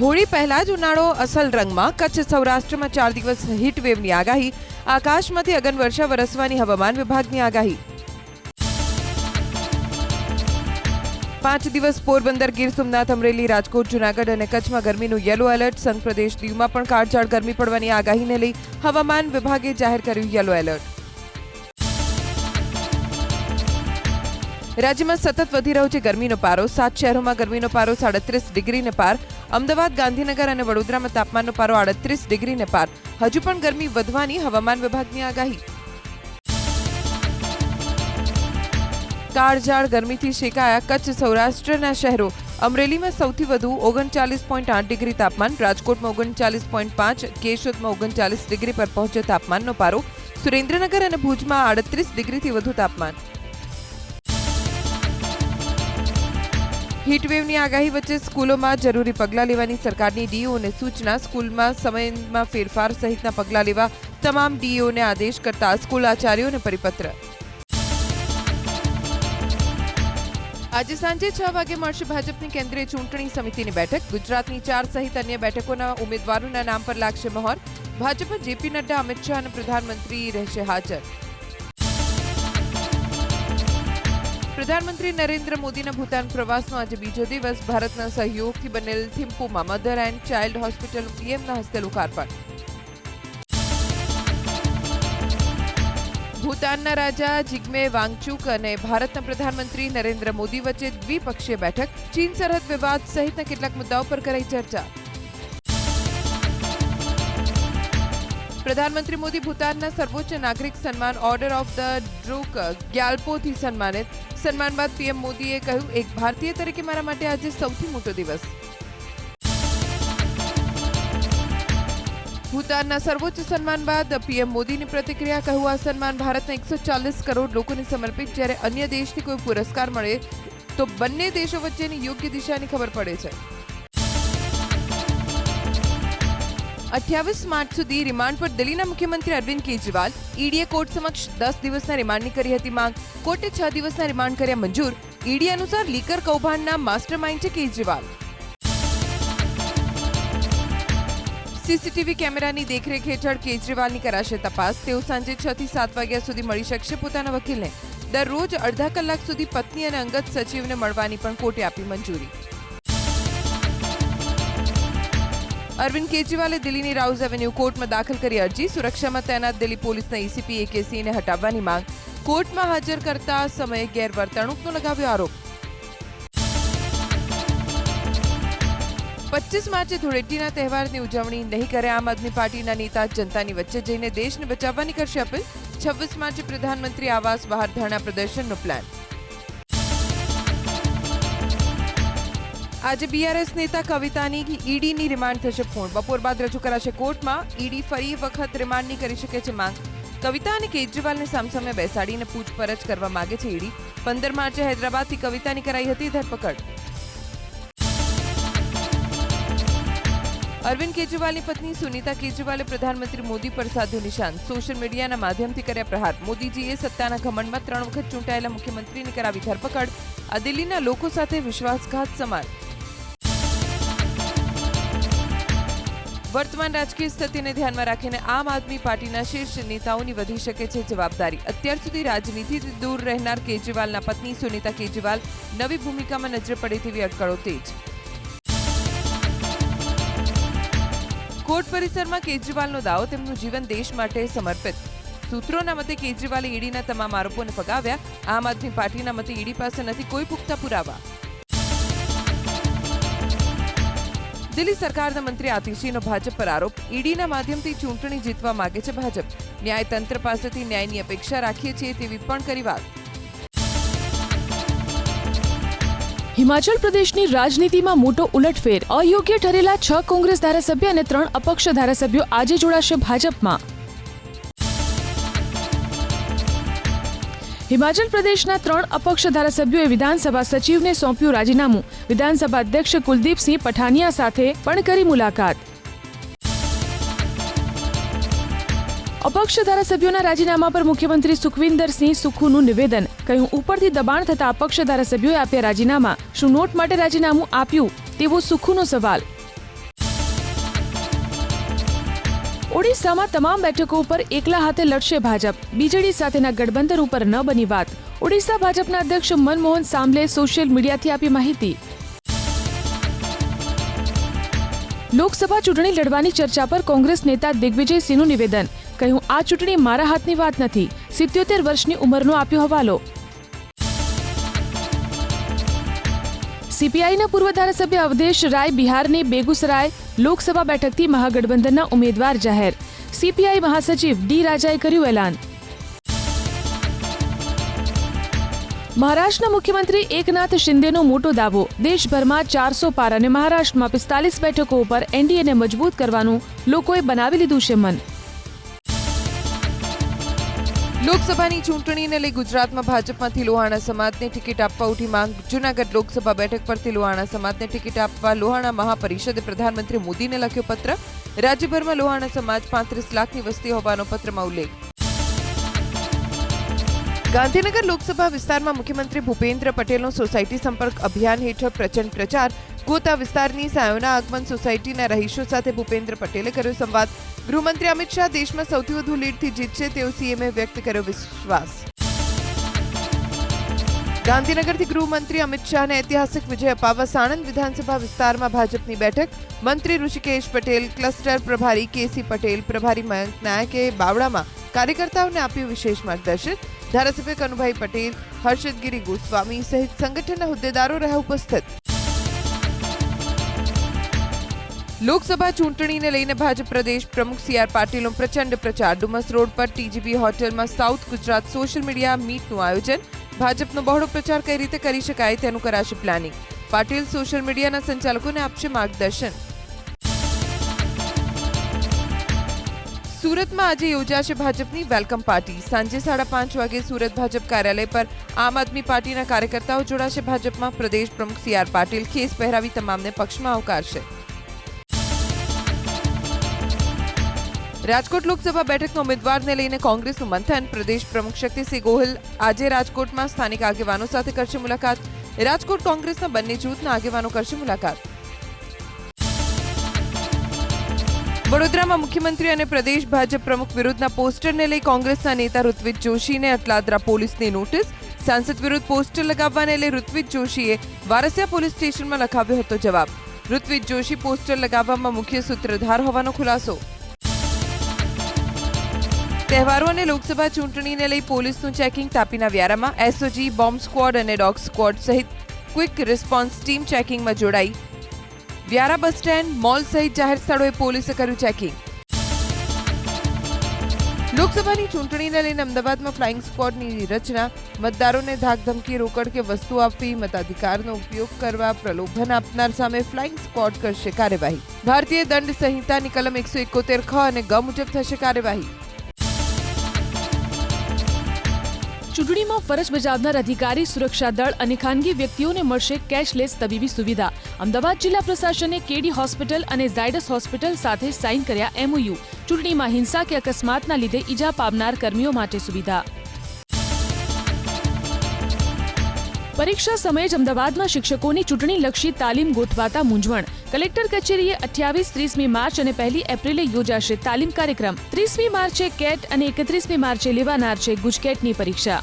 હોળી પહેલા જ ઉનાળો અસલ રંગમાં કચ્છ સૌરાષ્ટ્રમાં ચાર દિવસ હીટવેવની આગાહી, આકાશમાંથી અગન વર્ષા વરસવાની હવામાન વિભાગની આગાહી. પાંચ દિવસ પોરબંદર ગીર સોમનાથ અમરેલી, રાજકોટ, જુનાગઢ અને કચ્છમાં ગરમીનું યલો એલર્ટ સંઘ પ્રદેશ દીવમાં પણ કાળઝાળ ગરમી પડવાની આગાહીને લઈ હવામાન વિભાગે જાહેર કર્યું યલો એલર્ટ. રાજ્યમાં સતત વધી રહ્યો છે ગરમીનો પારો. સાત શહેરોમાં ગરમીનો પારો સાડત્રીસ ડિગ્રીને પાર. અમદાવાદ, ગાંધીનગર અને વડોદરામાં તાપમાનનો પારો આડત્રીસ ડિગ્રીને પાર. હજુ પણ ગરમી વધવાની હવામાન વિભાગની આગાહી. કાળઝાળ ગરમીથી શેકાયા કચ્છ, સૌરાષ્ટ્રના શહેરો. અમરેલીમાં સૌથી વધુ ઓગણચાલીસ પોઈન્ટ આઠ ડિગ્રી તાપમાન, રાજકોટમાં ઓગણચાલીસ પોઈન્ટ પાંચ, કેશોદમાં ઓગણચાલીસ ડિગ્રી પર પહોંચ્યો તાપમાનનો પારો. સુરેન્દ્રનગર અને ભુજમાં આડત્રીસ ડિગ્રીથી વધુ તાપમાન. હીટવેવની આગાહી વચ્ચે સ્કૂલોમાં જરૂરી પગલાં લેવાની સરકારની ડીઓને સૂચના. સ્કૂલમાં સમયમાં ફેરફાર સહિતના પગલાં લેવા તમામ ડીઓને આદેશ કરતા સ્કૂલ આચાર્યોને પરિપત્ર. આજે સાંજે છ વાગે મળશે ભાજપની કેન્દ્રીય ચૂંટણી સમિતિની બેઠક. ગુજરાતની ચાર સહિત અન્ય બેઠકોના ઉમેદવારોના નામ પર લાગશે મહોર. ભાજપમાં જેપી નડ્ડા, અમિત શાહ અને પ્રધાનમંત્રી રહેશે હાજર. પ્રધાનમંત્રી નરેન્દ્ર મોદીના ભૂતાન પ્રવાસનો આજે બીજો દિવસ. ભારતના સહયોગથી બનેલ થિમ્પુમાં મધર એન્ડ ચાઇલ્ડ હોસ્પિટલ પીએમના હસ્તે લોકાર્પણ. ભૂતાનના રાજા જિગ્મે વાંગચુક અને ભારતના પ્રધાનમંત્રી નરેન્દ્ર મોદી વચ્ચે દ્વિપક્ષીય બેઠક. ચીન સરહદ વિવાદ સહિતના કેટલાક મુદ્દાઓ પર કરાઈ ચર્ચા. પ્રધાનમંત્રી મોદી ભૂતાનના સર્વોચ્ચ નાગરિક સન્માન ઓર્ડર ઓફ ધ ડ્રુક ગ્યાલ્પોથી સન્માનિત. સન્માન બાદ પીએમ મોદીએ કહ્યું, એક ભારતીય તરીકે મારા માટે આજે સૌથી મોટો દિવસ. ભૂતાનના સર્વોચ્ચ સન્માન બાદ પીએમ મોદીની પ્રતિક્રિયા કહ્યું, આ સન્માન ભારતના એકસો ચાલીસ કરોડ લોકોને સમર્પિત. જ્યારે અન્ય દેશથી કોઈ પુરસ્કાર મળે, તો બંને દેશો વચ્ચેની યોગ્ય દિશાની ખબર પડે છે. અઠ્યાવીસ માર્ચ સુધી રિમાન્ડ પર દિલ્હીના મુખ્યમંત્રી અરવિંદ કેજરીવાલ, ઈડીએ કોર્ટ સમક્ષ દસ દિવસના રિમાન્ડની કરી હતી માંગ. કોર્ટે છ દિવસના રિમાન્ડ કર્યા મંજૂર. ઈડી અનુસાર લીકર કૌભાંડના માસ્ટર માઇન્ડ છે કેજરીવાલ. સીસીટીવી કેમેરાની દેખરેખ હેઠળ કેજરીવાલની કરાશે તપાસ. તેઓ સાંજે છ થી સાત વાગ્યા સુધી મળી શકશે પોતાના વકીલને. દરરોજ અડધા કલાક સુધી પત્ની અને અંગત સચિવને મળવાની પણ કોર્ટે આપી મંજૂરી. અરવિંદ કેજરીવાલે દિલ્હીની રાઉઝ એવેન્યુ કોર્ટમાં દાખલ કરી અરજી. સુરક્ષામાં તૈનાત દિલ્હી પોલીસના એસીપી એકે સિંહને હટાવવાની માંગ. કોર્ટમાં હાજર કરતા સમયે ગેરવર્તણૂકનો લગાવ્યો આરોપ. પચીસ માર્ચે ધૂળેટીના તહેવારની ઉજવણી નહીં કરે આમ આદમી પાર્ટીના નેતા જનતાની વચ્ચે જઈને દેશને બચાવવાની કરશે અપીલ. છવ્વીસ માર્ચે પ્રધાનમંત્રી આવાસ બહાર ધરણા પ્રદર્શનનો પ્લાન. આજે બીઆરએસ નેતા કવિતાની ઈડીની રિમાન્ડ થશે પૂર્ણ બપોર બાદ રજૂ કરાશે કોર્ટમાં. ઈડી ફરી વખત રિમાન્ડની કરી શકે છે માંગ. કવિતા અને કેજરીવાલને સામસામે બેસાડીને પૂછપરછ કરવા માંગે છે ઈડી. પંદર માર્ચે હૈદરાબાદથી કવિતાની કરાઈ હતી ધરપકડ. અરવિંદ કેજરીવાલની પત્ની સુનીતા કેજરીવાલે પ્રધાનમંત્રી મોદી પર સાધ્યું નિશાન. સોશિયલ મીડિયાના માધ્યમથી કર્યા પ્રહાર. મોદીજીએ સત્તાના ઘમંડમાં ત્રણ વખત ચૂંટાયેલા મુખ્યમંત્રીની કરાવી ધરપકડ. આ દિલ્હીના લોકો સાથે વિશ્વાસઘાત સમાન વર્તમાન રાજકીય સ્થિતિને ધ્યાનમાં રાખીને આમ આદમી પાર્ટીના શીર્ષ નેતાઓની વધી શકે છે જવાબદારી. અત્યાર સુધી રાજનીતિથી દૂર રહેનાર કેજરીવાલના પત્ની સુનીતા કેજરીવાલ નવી ભૂમિકામાં નજરે પડે તેવી અટકળો તેજ. કોર્ટ પરિસરમાં કેજરીવાલનો દાવો તેમનું જીવન દેશ માટે સમર્પિત. સૂત્રોના મતે કેજરીવાલે ઈડીના તમામ આરોપોને ફગાવ્યા. આમ આદમી પાર્ટીના મતે ઈડી પાસે નથી કોઈ પુખ્તા પુરાવા. દિલ્હી સરકારના મંત્રી આતિશીનો ભાજપ પર આરોપ. ઈડીના માધ્યમથી ચૂંટણી જીતવા માંગે છે ભાજપ. ન્યાયતંત્ર પાસેથી ન્યાયની અપેક્ષા રાખીએ છીએ તેવી પણ કરી વાત. હિમાચલ પ્રદેશની રાજનીતિમાં મોટો ઉલટફેર. અયોગ્ય ઠરેલા છ કોંગ્રેસ ધારાસભ્ય અને ત્રણ અપક્ષ ધારાસભ્યો આજે જોડાશે ભાજપમાં. હિમાચલ પ્રદેશના ત્રણ અપક્ષ ધારાસભ્યોએ વિધાનસભા સચિવને સોંપ્યું રાજીનામું. વિધાનસભા અધ્યક્ષ કુલદીપસિંહ પઠાનિયા સાથે પણ કરી મુલાકાત. અપક્ષ ધારાસભ્યોના રાજીનામા પર મુખ્યમંત્રી સુખવિંદરસિંહ સુખુનું નિવેદન. કહ્યું, ઉપરથી દબાણ થતા અપક્ષ ધારાસભ્યોએ આપ્યા રાજીનામા. શું નોટ માટે રાજીનામું આપ્યું? તેવો સુખુનો સવાલ. ઓડિશામાં તમામ બેઠકો ઉપર એકલા હાથે લડશે ભાજપ. બીજેડી સાથેના ગઠબંધન ઉપર ન બની વાત. ઓડિશા ભાજપના અધ્યક્ષ મનમોહન સાંભલે સોશિયલ મીડિયાથી આપી માહિતી. લોકસભા ચૂંટણી લડવાની ચર્ચા પર કોંગ્રેસ નેતા દિગ્વિજયસિંહનું નિવેદન. કહ્યું, આ ચૂંટણી મારા હાથની વાત નથી. સિત્યોતેર વર્ષની ઉંમરનો આપ્યો હવાલો. સીપીઆઈના પૂર્વ ધારાસભ્ય અવધેશ રાય બિહારની બેગુસરાય લોકસભા બેઠકથી મહાગઠબંધનના ઉમેદવાર જાહેર. સીપીઆઈ મહાસચિવ ડી રાજાએ કર્યું એલાન. મહારાષ્ટ્રના મુખ્યમંત્રી એકનાથ શિંદેનો મોટો દાવો. દેશભરમાં ચારસો પાર અને મહારાષ્ટ્રમાં પિસ્તાલીસ બેઠકો ઉપર એનડીએને મજબૂત કરવાનું લોકોએ બનાવી લીધું છે મન. લોકસભાની ચૂંટણીને લઈ ગુજરાતમાં ભાજપમાંથી લોહાણા સમાજને ટિકિટ આપવા ઉઠી માંગ. જૂનાગઢ લોકસભા બેઠક પરથી લોહાણા સમાજને ટિકિટ આપવા લોહાણા મહાપરિષદે પ્રધાનમંત્રી મોદીને લખ્યો પત્ર. રાજ્યભરમાં લોહાણા સમાજ પાંત્રીસ લાખની વસ્તી હોવાનો પત્રમાં ઉલ્લેખ. ગાંધીનગર લોકસભા વિસ્તારમાં મુખ્યમંત્રી ભૂપેન્દ્ર પટેલનો સોસાયટી સંપર્ક અભિયાન હેઠળ પ્રચંડ પ્રચાર. ગોતા વિસ્તારની સાયોના આગમન સોસાયટીના રહીશો સાથે ભૂપેન્દ્ર પટેલે કર્યો સંવાદ. ગૃહમંત્રી અમિત શાહ દેશમાં સૌથી વધુ લીડથી જીતશે તેવો સીએમએ વ્યક્ત કર્યો વિશ્વાસ. ગાંધીનગરથી ગૃહમંત્રી અમિત શાહને ઐતિહાસિક વિજય અપાવવા સાણંદ વિધાનસભા વિસ્તારમાં ભાજપની બેઠક. મંત્રી ઋષિકેશ પટેલ, ક્લસ્ટર પ્રભારી કેસી પટેલ, પ્રભારી મયંક નાયકે બાવળામાં કાર્યકર્તાઓને આપ્યું વિશેષ માર્ગદર્શન. ધારાસભ્ય કનુભાઈ પટેલ, હર્ષદગીરી ગોસ્વામી સહિત સંગઠનના હોદ્દેદારો રહ્યા ઉપસ્થિત. લોકસભા ચૂંટણીને લઈને ભાજપ પ્રદેશ પ્રમુખ સી આર પાટીલનો પ્રચંડ પ્રચાર. ડુમસ રોડ પર ટીજીબી હોટેલમાં સાઉથ ગુજરાત સોશિયલ મીડિયા મીટનું આયોજન. ભાજપનો બહોળો પ્રચાર કઈ રીતે કરી શકાય તેનું કરાશે પ્લાનિંગ. પાટીલ સોશિયલ મીડિયાના સંચાલકોને આપશે માર્ગદર્શન. સુરતમાં આજે યોજાશે ભાજપની વેલકમ પાર્ટી. સાંજે સાડા પાંચ વાગે સુરત ભાજપ કાર્યાલય પર આમ આદમી પાર્ટીના કાર્યકર્તાઓ જોડાશે ભાજપમાં. પ્રદેશ પ્રમુખ સી આર પાટીલ ખેસ પહેરાવી તમામને પક્ષમાં આવકારશે. રાજકોટ લોકસભા બેઠકના ઉમેદવારને લઈને કોંગ્રેસનું મંથન. પ્રદેશ પ્રમુખ શક્તિસિંહ ગોહિલ આજે રાજકોટમાં સ્થાનિક આગેવાનો સાથે કરશે મુલાકાત. રાજકોટ કોંગ્રેસના બંને જૂથના આગેવાનો કરશે મુલાકાત. વડોદરામાં મુખ્યમંત્રી અને પ્રદેશ ભાજપ પ્રમુખ વિરુદ્ધના પોસ્ટરને લઈ કોંગ્રેસના નેતા ઋત્વિજ જોશીને અટલાદરા પોલીસની નોટિસ. સાંસદ વિરુદ્ધ પોસ્ટર લગાવવાને લઈ ઋત્વિજ જોશીએ વારસિયા પોલીસ સ્ટેશનમાં લખાવ્યો હતો જવાબ. ઋત્વિજ જોશી પોસ્ટર લગાવવામાં મુખ્ય સૂત્રધાર હોવાનો ખુલાસો. તહેવારો અને લોકસભા ચૂંટણીને લઈ પોલીસનું ચેકિંગ તાપીના વ્યારામાં. એસઓજી બોમ્બ સ્ક્વોડ અને ડોગ સ્ક્વોડ સહિત ક્વિક રિસ્પોન્સ ટીમ ચેકિંગમાં જોડાઈ. વ્યારા બસ સ્ટેન્ડ, મોલ સહિત જાહેર સ્થળોએ પોલીસે કર્યું ચેકિંગ. લોકસભાની ચૂંટણીને લઈને અમદાવાદમાં ફ્લાઇંગ સ્કવોડની રચના. મતદારોને ધાકધમકી રોકડ કે વસ્તુ આપવી મતાધિકારનો ઉપયોગ કરવા પ્રલોભન આપનાર સામે ફ્લાઇંગ સ્કવોડ કરશે કાર્યવાહી. ભારતીય દંડ સંહિતાની કલમ એકસો એકોતેર ખ અને ગ મુજબ થશે કાર્યવાહી. ચૂંટણીમાં ફરજ બજાવનાર અધિકારી, સુરક્ષા દળ અને ખાનગી વ્યક્તિઓને મળશે કેશલેસ તબીબી સુવિધા. અમદાવાદ જિલ્લા પ્રશાસને કેડી હોસ્પિટલ અને ઝાયડસ હોસ્પિટલ સાથે સાઇન કર્યા એમઓયુ. ચૂંટણીમાં હિંસા કે અકસ્માતના લીધે ઈજા પામનાર કર્મીઓ માટે સુવિધા. પરીક્ષા સમયે જ અમદાવાદમાં શિક્ષકોની ચૂંટણીલક્ષી તાલીમ ગોઠવાતા મૂંઝવણ. કલેક્ટર કચેરીએ અઠ્યાવીસ, ત્રીસમી માર્ચ અને પહેલી એપ્રિલે યોજાશે તાલીમ કાર્યક્રમ. ત્રીસમી માર્ચે કેટ અને એકત્રીસમી માર્ચે લેવાનાર છે ગુજકેટની પરીક્ષા.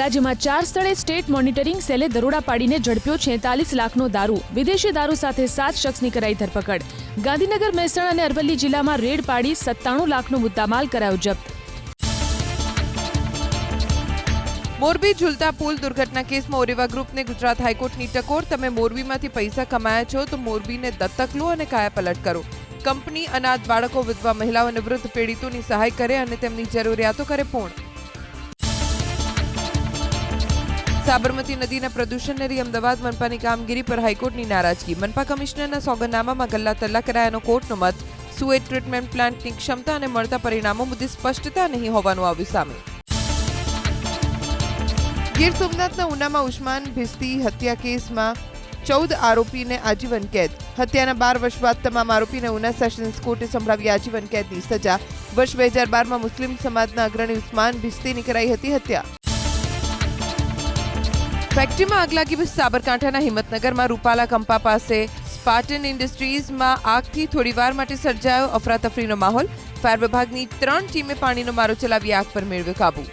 રાજ્યમાં ચાર સ્થળે સ્ટેટ મોનિટરિંગ સેલે દરોડા પાડીને ઝડપ્યો છેતાલીસ લાખનો દારૂ. વિદેશી દારૂ સાથે સાત શખ્સની કરાઈ ધરપકડ. ગાંધીનગર, મહેસાણા અને અરવલ્લી જિલ્લામાં રેડ પાડી સત્તાણું લાખનો મુદ્દામાલ કરાયો જપ્ત. મોરબી ઝુલતા પુલ દુર્ઘટના કેસમાં ઓરેવા ગ્રુપને ગુજરાત હાઈકોર્ટની ટકોર. તમે મોરબીમાંથી પૈસા કમાયા છો તો મોરબીને દત્તક લો અને કાયાપલટ કરો. કંપની અનાથ બાળકો, વિધવા મહિલાઓ અને વૃદ્ધ પીડિતોની સહાય કરે અને તેમની જરૂરિયાતો કરે પૂર્ણ. સાબરમતી નદીના પ્રદૂષણને લઈ અમદાવાદ મનપાની કામગીરી પર હાઈકોર્ટની નારાજગી. મનપા કમિશનરના સોગંદનામામાં ગલ્લા તલ્લા કરાયાનો કોર્ટનો મત. સુએટ ટ્રીટમેન્ટ પ્લાન્ટની ક્ષમતા અને મળતા પરિણામો મુદ્દે સ્પષ્ટતા નહીં હોવાનું આવ્યું સામે. ગીર સોમનાથના ઉનામાં ઉસ્માન ભિસ્તી હત્યા કેસમાં ચૌદ આરોપીને આજીવન કેદ. હત્યાના બાર વર્ષ બાદ તમામ આરોપીને ઉના સેશન્સ કોર્ટે સંભળાવી આજીવન કેદની સજા. વર્ષ બે હજાર બારમાં મુસ્લિમ સમાજના અગ્રણી ઉસ્માન ભિસ્તીની કરાઈ હતી હત્યા. ફેક્ટરીમાં આગ લાગી સાબરકાંઠાના હિંમતનગરમાં રૂપાલા કંપા પાસે સ્પાટન ઇન્ડસ્ટ્રીઝમાં આગથી થોડીવાર માટે સર્જાયો અફરાતફરીનો માહોલ. ફાયર વિભાગની ત્રણ ટીમે પાણીનો મારો ચલાવી આગ પર મેળવ્યો કાબુ.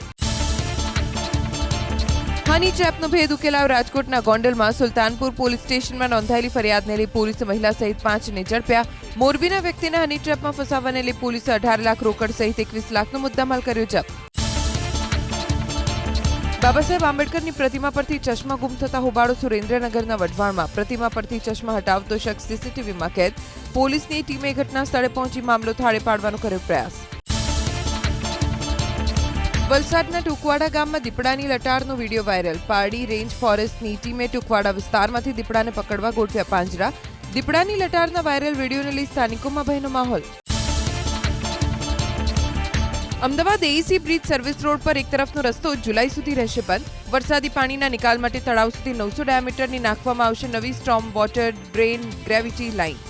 હની ટ્રેપનો ભેદ ઉકેલાવ રાજકોટના ગોંડલમાં, સુલતાનપુર પોલીસ સ્ટેશનમાં નોંધાયેલી ફરિયાદને લઈ પોલીસે મહિલા સહિત પાંચને ઝડપ્યા. મોરબીના વ્યક્તિને હની ટ્રેપમાં ફસાવાને લઈ પોલીસે અઢાર લાખ રોકડ સહિત એકવીસ લાખનો મુદ્દામાલ કર્યો જપ્ત. બાબા સાહેબ, આંબેડકરની પ્રતિમા પરથી ચશ્મા ગુમ થતા હોબાળો સુરેન્દ્રનગરના વઢવાણમાં. પ્રતિમા પરથી ચશ્મા હટાવતો શખ્સ સીસીટીવીમાં કેદ. પોલીસની ટીમે ઘટના સ્થળે પહોંચી મામલો થાળે પાડવાનો કર્યો પ્રયાસ. વલસાડના ટુકવાડા ગામમાં દીપડાની લટારનો વીડિયો વાયરલ. પારડી રેન્જ ફોરેસ્ટની ટીમે ટુકવાડા વિસ્તારમાંથી દીપડાને પકડવા ગોઠવ્યા પાંજરા. દીપડાની લટારના વાયરલ વિડીયોને લઈ સ્થાનિકોમાં ભયનો માહોલ. Ahmedabad AEC bridge service road પર એક તરફનો રસ્તો જુલાઈ સુધી રહેશે બંધ. વરસાદી પાણીના નિકાલ માટે તળાવ સુધી નવસો ડાયામીટરની નાખવામાં આવશે નવી storm water drain gravity line.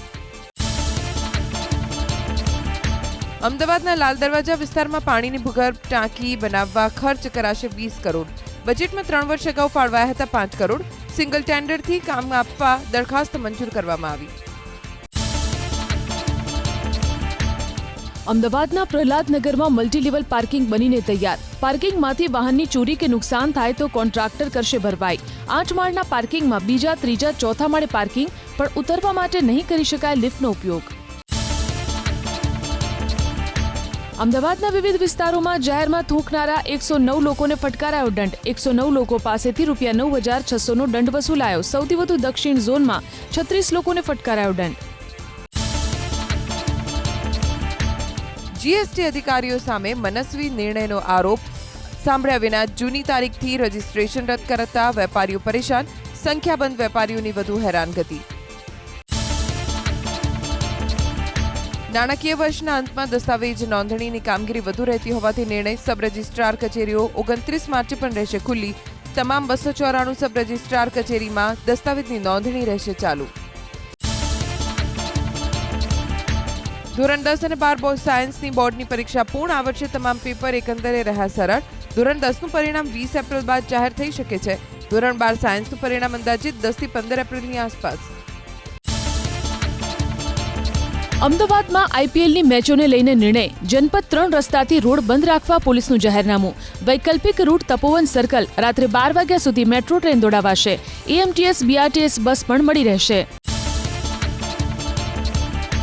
અમદાવાદના લાલ દરવાજા વિસ્તારમાં પાણીની ભૂગર્ભ ટાંકી બનાવવા ખર્ચ કરાશે વીસ કરોડ. બજેટમાં ત્રણ વર્ષ અગાઉ ફાળવાયા હતા પાંચ કરોડ. સિંગલ ટેન્ડરથી કામ આપવા દરખાસ્ત મંજૂર કરવામાં આવી. અમદાવાદના પ્રહલાદનગરમાં મલ્ટીલેવલ પાર્કિંગ બનીને તૈયાર. પાર્કિંગમાંથી વાહનની ચોરી કે નુકસાન થાય તો કોન્ટ્રાક્ટર કરશે ભરપાઈ આઠ માળના પાર્કિંગમાં બીજા, ત્રીજા, ચોથા માળે પાર્કિંગ, પણ ઉતરવા માટે નહીં કરી શકાય લિફ્ટનો ઉપયોગ. અમદાવાદના વિવિધ વિસ્તારોમાં જાહેરમાં થૂંકનારા એકસો નવ લોકોને ફટકારાયો દંડ. એકસો નવ લોકો પાસેથી રૂપિયા નવ હજાર છસોનો દંડ વસૂલાયો. સૌથી વધુ દક્ષિણ ઝોનમાં છત્રીસ લોકોને ફટકારાયો દંડ. જીએસટી અધિકારીઓ સામે મનસ્વી નિર્ણયનો આરોપ. સાંભળ્યા વિના જૂની તારીખથી રજીસ્ટ્રેશન રદ કરતા વેપારીઓ પરેશાન. સંખ્યાબંધ વેપારીઓની વધુ હેરાનગતિ. નાણાકીય વર્ષના અંતમાં દસ્તાવેજ નોંધણીની કામગીરી વધુ રહેતી હોવાથી નિર્ણય સબ રજિસ્ટ્રાર કચેરીઓ ઓગણત્રીસ માર્ચે પણ રહેશે ખુલ્લી. તમામ બસો ચોરાણું સબ રજિસ્ટ્રાર કચેરીમાં દસ્તાવેજની નોંધણી રહેશે ચાલુ. ધોરણ દસ અને બાર બોર્ડ સાયન્સની બોર્ડની પરીક્ષા પૂર્ણ આ વર્ષે તમામ પેપર એકંદરે રહ્યા સરળ. ધોરણ દસનું પરિણામ વીસ એપ્રિલ બાદ જાહેર થઈ શકે છે. ધોરણ બાર સાયન્સનું પરિણામ અંદાજિત દસથી પંદર એપ્રિલની આસપાસ. અમદાવાદમાં આઈપીએલની મેચોને લઈને નિર્ણય. જનપદ ત્રણ રસ્તાથી રોડ બંધ રાખવા પોલીસનું જાહેરનામું. વૈકલ્પિક રૂટ તપોવન સર્કલ રાત્રે બાર વાગ્યા સુધી મેટ્રો ટ્રેન દોડાવાશે. એએમટીએસ, બીઆરટીએસ બસ પણ મળી રહેશે.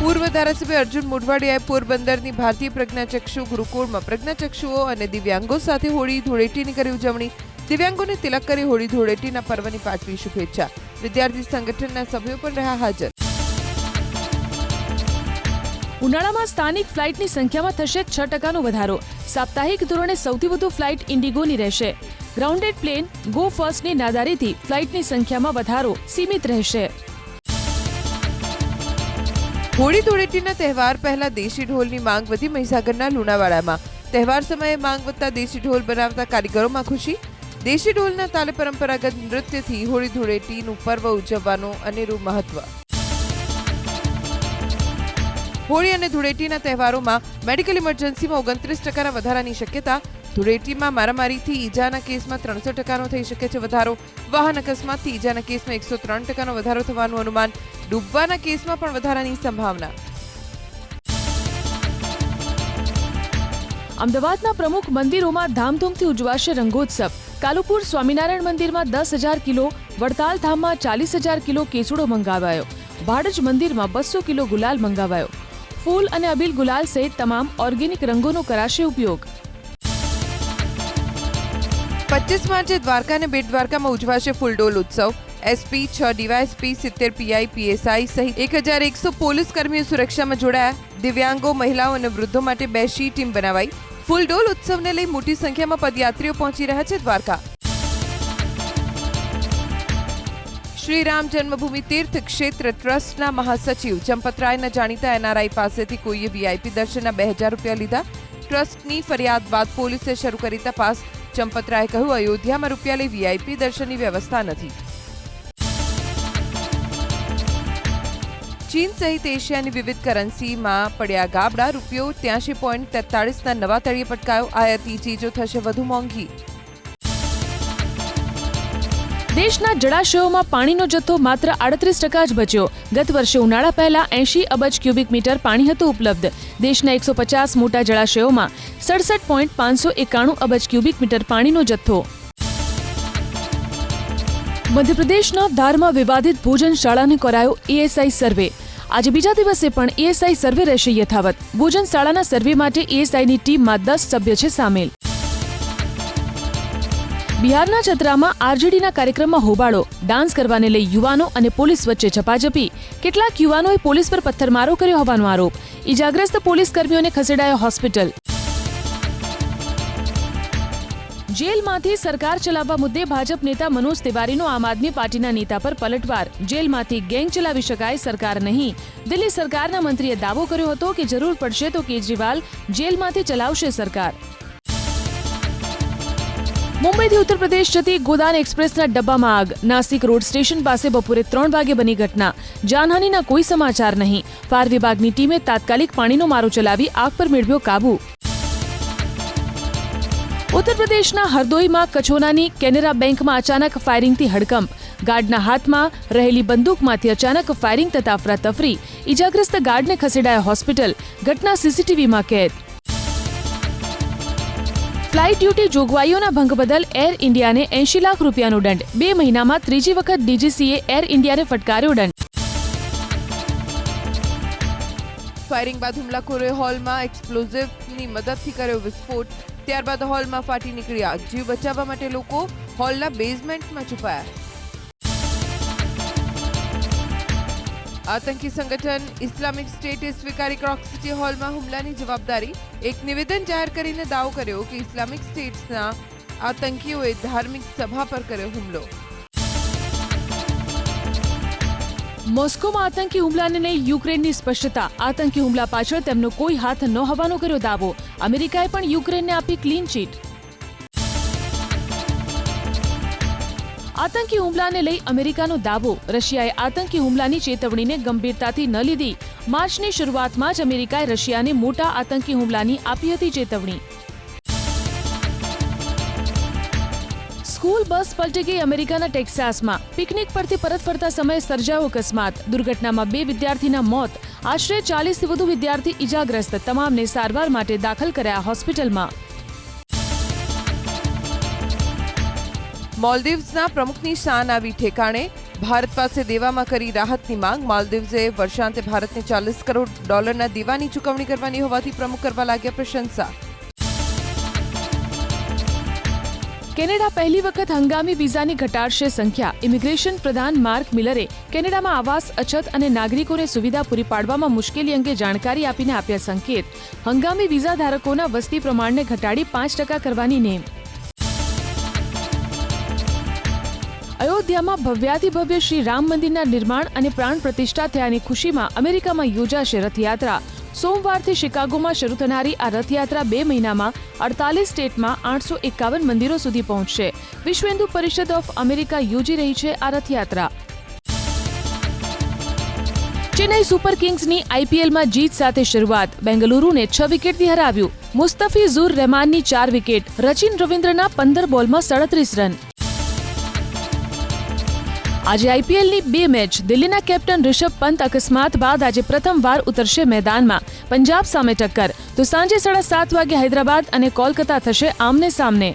પૂર્વ ધારાસભ્ય અર્જુન મોઢવાડિયાએ પોરબંદરની ભારતીય પ્રજ્ઞાચક્ષુ ગુરુકુળમાં પ્રજ્ઞાચક્ષુઓ અને દિવ્યાંગો સાથે હોળી ધૂળેટીની કરી ઉજવણી. દિવ્યાંગોને તિલક કરી હોળી ધૂળેટીના પર્વની પાઠવી શુભેચ્છા. વિદ્યાર્થી સંગઠનના સભ્યો પણ રહ્યા હાજર. ઉનાળામાં સ્થાનિક ફ્લાઇટની સંખ્યામાં થશે છ ટકાનો વધારો. સાપ્તાહિક ધોરણે સૌથી વધુ ફ્લાઇટ ઇન્ડિગોની રહેશે. ગ્રાઉન્ડેડ પ્લેન, ગો ફર્સ્ટની નાદારીથી ફ્લાઇટની સંખ્યામાં વધારો સીમિત રહેશે. હોળી ધૂળેટીના તહેવાર પહેલા દેશી ઢોલની માંગ વધી મહીસાગરના લુણાવાડામાં. તહેવાર સમયે માંગ વધતા દેશી ઢોલ બનાવતા કારીગરોમાં ખુશી. દેશી ઢોલના તાલે પરંપરાગત નૃત્યથી હોળી ધૂળેટીનું પર્વ ઉજવવાનું અનેરું મહત્વ. હોળી અને ધૂળેટીના તહેવારોમાં મેડિકલ ઇમરજન્સીમાં ઓગણત્રીસ ટકાના વધારાની શક્યતા. ધૂળેટીમાં મારામારીથી ઈજાના કેસમાં ત્રણસો ટકાનો થઈ શકે છે વધારો. વાહન અકસ્માતથી ઈજાના કેસમાં એકસો ત્રણ ટકાનો વધારો થવાનું અનુમાન. ડૂબવાના કેસમાં પણ વધારાની સંભાવના. અમદાવાદના પ્રમુખ મંદિરોમાં ધામધૂમથી ઉજવાશે રંગોત્સવ. કાલુપુર સ્વામિનારાયણ મંદિરમાં દસ હજાર કિલો, વડતાલ ધામમાં ચાલીસ હજાર કિલો કેસુડો મંગાવાયો. ભાડજ મંદિરમાં બસો કિલો ગુલાલ મંગાવાયો. ફૂલ અને અબીલ ગુલાલ સહિત તમામ ઓર્ગેનિક રંગોનો કરાશે ઉપયોગ. પચીસ માર્ચે દ્વારકા અને બેટ દ્વારકામાં ઉજવાશે ફૂલડોલ ઉત્સવ. એસપી, છ ડીવાયએસપી સિત્તેર પીઆઈ, પીએસઆઈ સહિત એક હજાર એકસો પોલીસ કર્મીઓ સુરક્ષામાં જોડાયા. દિવ્યાંગો, મહિલાઓ અને વૃદ્ધો માટે બે ટીમ બનાવાઈ. ફૂલડોલ ઉત્સવને લઈ મોટી સંખ્યામાં પદયાત્રીઓ પહોંચી રહ્યા છે દ્વારકા. શ્રી રામ જન્મભૂમિ તીર્થ ક્ષેત્ર ટ્રસ્ટના મહાસચિવ ચંપતરાયના જાણીતા એનઆરઆઈ પાસેથી કોઈએ વીઆઈપી દર્શનના બે હજાર રૂપિયા લીધા. ટ્રસ્ટની ફરિયાદ બાદ પોલીસે શરૂ કરી તપાસ. ચંપતરાયે કહ્યું, અયોધ્યામાં રૂપિયા લઈ વીઆઈપી દર્શનની વ્યવસ્થા નથી. ચીન સહિત એશિયાની વિવિધ કરન્સીમાં પડ્યા ગાબડા. રૂપિયો ત્યાંશી પોઈન્ટ તેતાળીસના નવા તળિયે પટકાયો. આયાતી ચીજો થશે વધુ મોંઘી. દેશના જળાશયોમાં પાણીનો જથ્થો માત્ર આડત્રીસ ટકા જ બચ્યો. ગત વર્ષે ઉનાળા પહેલા એંશી અબજ ક્યુબિક મીટર પાણી હતું ઉપલબ્ધ. દેશના એકસો પચાસ મોટા જળાશયોમાં સડસઠ પોઈન્ટ પાંચસો એકાણું અબજ ક્યુબિક મીટર પાણીનો જથ્થો. મધ્યપ્રદેશના ધારમાં વિવાદિત ભોજન શાળાને કરાયો એએસઆઈ સર્વે. આજે બીજા દિવસે પણ એએસઆઈ સર્વે રહેશે યથાવત. ભોજન શાળાના સર્વે માટે એએસઆઈની ટીમમાં દસ સભ્ય છે સામેલ. બિહારના છત્રામાં આરજેડીના કાર્યક્રમમાં હોબાળો. ડાન્સ કરવાને લઈ યુવાનો અને પોલીસ વચ્ચે ઝપાઝપી. કેટલાક યુવાનોએ પોલીસ પર પથ્થરમારો કર્યો હોવાનો આરોપ. ઈજાગ્રસ્ત પોલીસ કર્મીઓને ખસેડાયો હોસ્પિટલ. જેલમાંથી સરકાર ચલાવવા મુદ્દે ભાજપ નેતા મનોજ તિવારીનો આમ આદમી પાર્ટીના નેતા પર પલટવાર. જેલમાંથી ગેંગ ચલાવી શકાય સરકાર નહીં. દિલ્હી સરકારના મંત્રીએ દાવો કર્યો હતો કે જરૂર પડશે તો કેજરીવાલ જેલમાંથી ચલાવશે સરકાર. મુંબઈથી ઉત્તર પ્રદેશ જતી ગોદાન એક્સપ્રેસના ડબ્બામાં આગ નાસિક રોડ સ્ટેશન પાસે બપોરે ત્રણ વાગે બની ઘટના. જાનહાનિના કોઈ સમાચાર નહીં. ફાયર વિભાગની ટીમે તાત્કાલિક પાણીનો મારો ચલાવી આગ પર મેળવ્યો કાબુ. ઉત્તર પ્રદેશના હરદોઈમાં કચોનાની કેનેરા બેંકમાં અચાનક ફાયરિંગથી હડકંપ. ગાર્ડના હાથમાં રહેલી બંદૂકમાંથી અચાનક ફાયરિંગ થતા અફરાતફરી. ઈજાગ્રસ્ત ગાર્ડને ખસેડાયા હોસ્પિટલ. ઘટના સીસીટીવીમાં કેદ. ફ્લાઇટ ડ્યુટી જોગવાઈઓના ભંગ બદલ એર ઇન્ડિયાને એંશી લાખ રૂપિયાનો દંડ. બે મહિનામાં ત્રીજી વખત ડીજીસીએ એર ઇન્ડિયાને ફટકાર્યો દંડ. ફાયરિંગ બાદ હુમલાખોરોએ હોલમાં એક્સપ્લોઝિવની મદદથી કર્યો વિસ્ફોટ. ત્યારબાદ હોલમાં ફાટી નીકળ્યા. જીવ બચાવવા માટે લોકો હોલના બેઝમેન્ટમાં છુપાયા. આતંકી સંગઠન ઇસ્લામિક સ્ટેટે સ્વીકારી ક્રોક સિટી હોલમાં હુમલાની જવાબદારી એક નિવેદન જાહેર કરીને દાવો કર્યો કે ઇસ્લામિક સ્ટેટ્સના આતંકીઓએ ધાર્મિક સભા પર કર્યો હુમલો. મોસ્કોમાં આતંકી હુમલાને લઈ યુક્રેનની સ્પષ્ટતા. આતંકી હુમલા પાછળ તેમનો કોઈ હાથ ન હોવાનો કર્યો દાવો. અમેરિકાએ પણ યુક્રેનને આપી ક્લીન ચીટ આતંકી હુમલાને લઈ અમેરિકાનો દાવો. રશિયાએ આતંકી હુમલાની ચેતવણીને ગંભીરતાથી ન લીધી. માર્ચની શરૂઆતમાં જ અમેરિકાએ રશિયાને મોટા આતંકી હુમલાની આપી હતી ચેતવણી. સ્કૂલ, બસ પલટી ગઈ અમેરિકાના ટેક્સાસમાં. પિકનિક પરથી પરત ફરતા સમયે સર્જાયો અકસ્માત. દુર્ઘટનામાં બે વિદ્યાર્થીના મોત. આશરે ચાલીસથી વધુ વિદ્યાર્થી ઇજાગ્રસ્ત તમામને સારવાર માટે દાખલ કર્યા હોસ્પિટલમાં. મોલ્દીવ્સના પ્રમુખની શાન આવી ઠેકાણે. ભારત પાસે દેવામાં કરી રાહતની માંગ. માલદીવ્સે વર્ષાંતે ભારતને ચાલીસ કરોડ ડોલરના દેવાની ચૂકવણી કરવાની હોવાથી પ્રમુખ કરવા લાગ્યા પ્રશંસા. કેનેડા પહેલી વખત હંગામી વિઝાની ઘટાડશે સંખ્યા. ઇમિગ્રેશન પ્રધાન માર્ક મિલરે કેનેડામાં આવાસ, અછત અને નાગરિકોને સુવિધા પૂરી પાડવામાં મુશ્કેલી અંગે જાણકારી આપીને આપ્યા સંકેત. હંગામી વિઝા ધારકોના વસ્તી પ્રમાણને ઘટાડી પાંચ ટકા કરવાની નેમ. અયોધ્યામાં ભવ્યાતિ ભવ્ય શ્રી રામ મંદિરના નિર્માણ અને પ્રાણ પ્રતિષ્ઠા થયાની ખુશીમાં અમેરિકામાં યોજાશે રથયાત્રા. સોમવારથી શિકાગોમાં શરૂ થનારી આ રથયાત્રા બે મહિનામાં અડતાલીસ સ્ટેટમાં આઠસો એકાવન મંદિરો સુધી પહોંચશે. વિશ્વ હિન્દુ પરિષદ ઓફ અમેરિકા યોજી રહી છે આ રથયાત્રા. ચેન્નઈ સુપર કિંગ્સની આઈપીએલમાં જીત સાથે શરૂઆત. બેંગલુરુને છ વિકેટથી હરાવ્યું. મુસ્તફીઝુર રહેમાનની ચાર વિકેટ. રચિન રવિન્દ્રના પંદર બોલમાં સડત્રીસ રન. આજે આઈપીએલની બે મેચ, દિલ્હીના કેપ્ટન રિષભ પંત અકસ્માત બાદ આજે પ્રથમવાર ઉતરશે મેદાનમાં. પંજાબ સામે ટક્કર. તો સાંજે સાડા સાત વાગે હૈદરાબાદ અને કોલકાતા થશે આમને સામને.